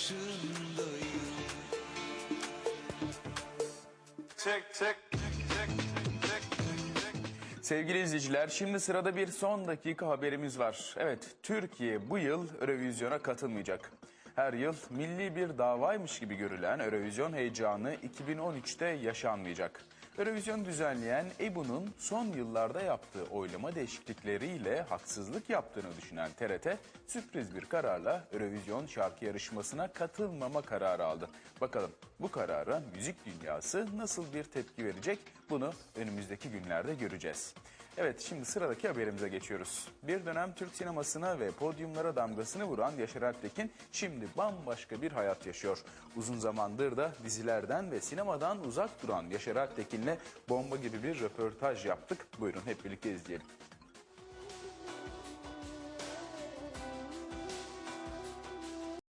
başındayım Çek çek. Sevgili izleyiciler, şimdi sırada bir son dakika haberimiz var. Evet, Türkiye bu yıl Eurovizyona katılmayacak. Her yıl milli bir davaymış gibi görülen Eurovizyon heyecanı 2013'te yaşanmayacak. Eurovizyon düzenleyen EBU'nun son yıllarda yaptığı oylama değişiklikleriyle haksızlık yaptığını düşünen TRT sürpriz bir kararla Eurovizyon şarkı yarışmasına katılmama kararı aldı. Bakalım bu karara müzik dünyası nasıl bir tepki verecek bunu önümüzdeki günlerde göreceğiz. Evet şimdi sıradaki haberimize geçiyoruz. Bir dönem Türk sinemasına ve podyumlara damgasını vuran Yaşar Alptekin şimdi bambaşka bir hayat yaşıyor. Uzun zamandır da dizilerden ve sinemadan uzak duran Yaşar Alptekin'le bomba gibi bir röportaj yaptık. Buyurun hep birlikte izleyelim.